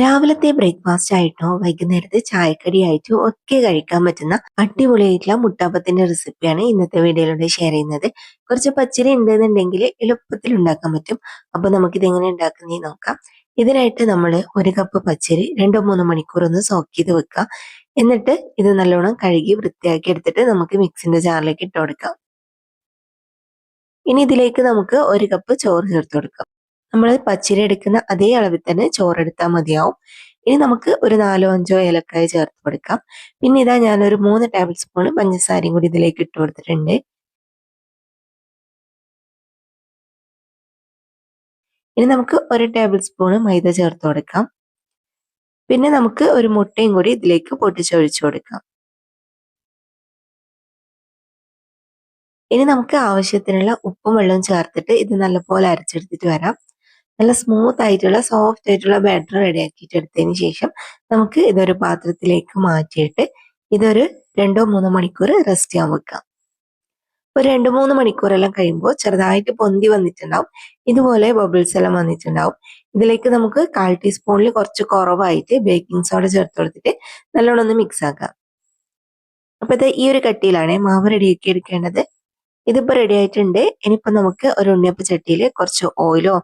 രാവിലത്തെ ബ്രേക്ക്ഫാസ്റ്റ് ആയിട്ടോ വൈകുന്നേരത്തെ ചായക്കടി ആയിട്ടോ ഒക്കെ കഴിക്കാൻ പറ്റുന്ന അടിപൊളിയായിട്ടുള്ള മുട്ടാപ്പത്തിന്റെ റെസിപ്പിയാണ് ഇന്നത്തെ വീഡിയോയിലൂടെ ഷെയർ ചെയ്യുന്നത്. കുറച്ച് പച്ചരി ഉണ്ടെന്നുണ്ടെങ്കിൽ എളുപ്പത്തിൽ ഉണ്ടാക്കാൻ പറ്റും. അപ്പൊ നമുക്കിത് എങ്ങനെ ഉണ്ടാക്കുന്നേ നോക്കാം. ഇതിനായിട്ട് നമ്മൾ ഒരു കപ്പ് പച്ചരി രണ്ടോ മൂന്നോ മണിക്കൂർ ഒന്ന് സോക്ക് ചെയ്ത് വെക്കുക. എന്നിട്ട് ഇത് നല്ലോണം കഴുകി വൃത്തിയാക്കി എടുത്തിട്ട് നമുക്ക് മിക്സിന്റെ ജാറിലേക്ക് ഇട്ട് കൊടുക്കാം. ഇനി ഇതിലേക്ക് നമുക്ക് ഒരു കപ്പ് ചോറ് ചേർത്ത് കൊടുക്കാം. നമ്മൾ പച്ചരി എടുക്കുന്ന അതേ അളവിൽ തന്നെ ചോറെടുത്താൽ മതിയാവും. ഇനി നമുക്ക് ഒരു നാലോ അഞ്ചോ ഏലക്കായ ചേർത്ത് കൊടുക്കാം. പിന്നെ ഇതാ ഞാനൊരു മൂന്ന് ടേബിൾ സ്പൂൺ പഞ്ചസാരയും കൂടി ഇതിലേക്ക് ഇട്ട് കൊടുത്തിട്ടുണ്ട്. ഇനി നമുക്ക് ഒരു ടേബിൾ സ്പൂൺ മൈദ ചേർത്ത് കൊടുക്കാം. പിന്നെ നമുക്ക് ഒരു മുട്ടയും കൂടി ഇതിലേക്ക് പൊട്ടിച്ചൊഴിച്ചു കൊടുക്കാം. ഇനി നമുക്ക് ആവശ്യത്തിനുള്ള ഉപ്പും വെള്ളവും ചേർത്തിട്ട് ഇത് നല്ലപോലെ അരച്ചെടുത്തിട്ട് വരാം. നല്ല സ്മൂത്ത് ആയിട്ടുള്ള സോഫ്റ്റ് ആയിട്ടുള്ള ബാറ്റർ റെഡി ആക്കിയിട്ട് എടുത്തതിന് ശേഷം നമുക്ക് ഇതൊരു പാത്രത്തിലേക്ക് മാറ്റിയിട്ട് ഇതൊരു രണ്ടോ മൂന്നോ മണിക്കൂർ റെസ്റ്റ് ചെയ്യാൻ വെക്കാം. ഒരു രണ്ട് മൂന്ന് മണിക്കൂറെല്ലാം കഴിയുമ്പോൾ ചെറുതായിട്ട് പൊന്തി വന്നിട്ടുണ്ടാവും. ഇതുപോലെ ബബിൾസ് എല്ലാം വന്നിട്ടുണ്ടാവും. ഇതിലേക്ക് നമുക്ക് കാൽ ടീസ്പൂണിൽ കുറച്ച് കുറവായിട്ട് ബേക്കിംഗ് സോഡ ചേർത്ത് കൊടുത്തിട്ട് നല്ലോണം ഒന്ന് മിക്സ് ആക്കാം. അപ്പോഴത്തെ ഈ ഒരു കട്ടിയിലാണ് മാവ് റെഡിയാക്കി എടുക്കേണ്ടത്. ഇതിപ്പോ റെഡി ആയിട്ടുണ്ട്. ഇനിയിപ്പോ നമുക്ക് ഒരു ഉണ്ണിയപ്പ ചട്ടിയിൽ കുറച്ച് ഓയിലോ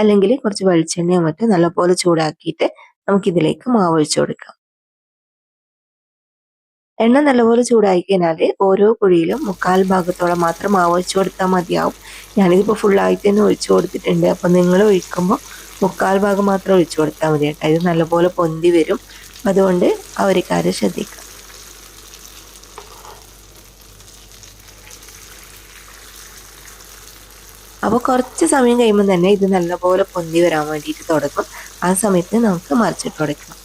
അല്ലെങ്കിൽ കുറച്ച് വെളിച്ചെണ്ണയോ മറ്റോ നല്ലപോലെ ചൂടാക്കിയിട്ട് നമുക്ക് ഇതിലേക്ക് മാവ് ഒഴിച്ചു കൊടുക്കാം. എണ്ണ നല്ലപോലെ ചൂടായി കഴിഞ്ഞാൽ ഓരോ കുഴിയിലും മുക്കാൽ ഭാഗത്തോളം മാത്രം മാവ് ഒഴിച്ചു കൊടുത്താൽ മതിയാവും. ഞാനിതിപ്പോൾ ഫുള്ളായിട്ട് തന്നെ ഒഴിച്ചു കൊടുത്തിട്ടുണ്ട്. അപ്പം നിങ്ങൾ ഒഴിക്കുമ്പോൾ മുക്കാൽ ഭാഗം മാത്രം ഒഴിച്ചു കൊടുത്താൽ മതി കേട്ടോ ഇത് നല്ലപോലെ പൊന്തി വരും. അതുകൊണ്ട് ആ ഒരു കാര്യം ശ്രദ്ധിക്കാം അപ്പോൾ കുറച്ച് സമയം കഴിയുമ്പോൾ തന്നെ ഇത് നല്ലപോലെ പൊന്തി വരാൻ വേണ്ടിയിട്ട് തുടങ്ങും ആ സമയത്ത് നമുക്ക് മറിച്ചിട്ട് കൊടുക്കാം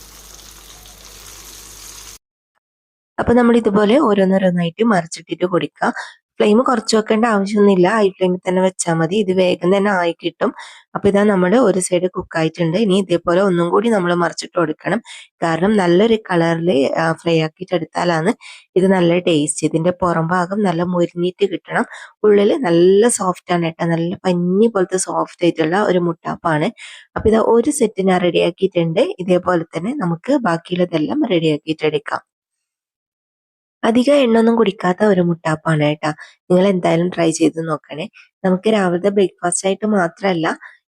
അപ്പൊ നമ്മൾ ഇതുപോലെ ഓരോന്നോരോന്നായിട്ട് മറിച്ചിട്ടിട്ട് കൊടുക്കുക ഫ്ലെയിം കുറച്ച് വെക്കേണ്ട ആവശ്യമൊന്നുമില്ല. ഹൈ ഫ്ലെയിമിൽ തന്നെ വെച്ചാൽ മതി. ഇത് വേഗം തന്നെ ആയി കിട്ടും. അപ്പൊ ഇതാ നമ്മൾ ഒരു സൈഡ് കുക്ക് ആയിട്ടുണ്ട്. ഇനി ഇതേപോലെ ഒന്നും കൂടി നമ്മൾ മറിച്ചിട്ട് കൊടുക്കണം. കാരണം നല്ലൊരു കളറിൽ ഫ്രൈ ആക്കിയിട്ട് എടുത്താലാണ് ഇത് നല്ല ടേസ്റ്റ് ഇതിന്റെ പുറം ഭാഗം നല്ല മുരിഞ്ഞിട്ട് കിട്ടണം. ഉള്ളിൽ നല്ല സോഫ്റ്റ് ആണ് കേട്ടോ. നല്ല പഞ്ഞി പോലത്തെ സോഫ്റ്റ് ആയിട്ടുള്ള ഒരു മുട്ടാപ്പാണ്. അപ്പൊ ഇതാ ഒരു സെറ്റ് ഞാൻ റെഡിയാക്കിയിട്ടുണ്ട് ഇതേപോലെ തന്നെ നമുക്ക് ബാക്കിയുള്ളതെല്ലാം റെഡിയാക്കിയിട്ട് എടുക്കാം. അധികം എണ്ണൊന്നും കുടിക്കാത്ത ഒരു മുട്ടാപ്പാണ് കേട്ടോ. നിങ്ങൾ എന്തായാലും ട്രൈ ചെയ്ത് നോക്കണേ. നമുക്ക് രാവിലത്തെ ബ്രേക്ക്ഫാസ്റ്റ് ആയിട്ട് മാത്രമല്ല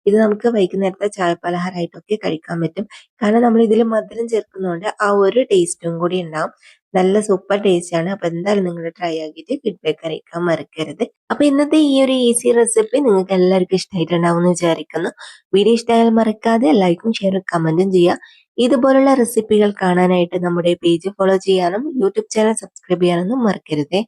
ഇത് നമുക്ക് വൈകുന്നേരത്തെ ചായ പലഹാരമായിട്ടൊക്കെ കഴിക്കാൻ പറ്റും. കാരണം നമ്മൾ ഇതിൽ മധുരം ചേർക്കുന്നതുകൊണ്ട് ആ ഒരു ടേസ്റ്റും കൂടി ഉണ്ടാവും. നല്ല സൂപ്പർ ടേസ്റ്റ് ആണ്. അപ്പൊ എന്തായാലും നിങ്ങൾ ട്രൈ ആക്കിയിട്ട് ഫീഡ്ബാക്ക് അറിയിക്കാൻ മറക്കരുത്. അപ്പൊ ഇന്നത്തെ ഈ ഒരു ഈസി റെസിപ്പി നിങ്ങൾക്ക് എല്ലാവർക്കും ഇഷ്ടമായിട്ടുണ്ടാവും എന്ന് വിചാരിക്കുന്നു. വീഡിയോ ഇഷ്ടമായാൽ മറക്കാതെ ലൈക്കും ഷെയറും കമന്റും ചെയ്യുക. ഇതുപോലുള്ള റെസിപ്പികൾ കാണാനായിട്ട് നമ്മുടെ പേജ് ഫോളോ ചെയ്യാനും യൂട്യൂബ് ചാനൽ സബ്സ്ക്രൈബ് ചെയ്യാനൊന്നും മറക്കരുതേ.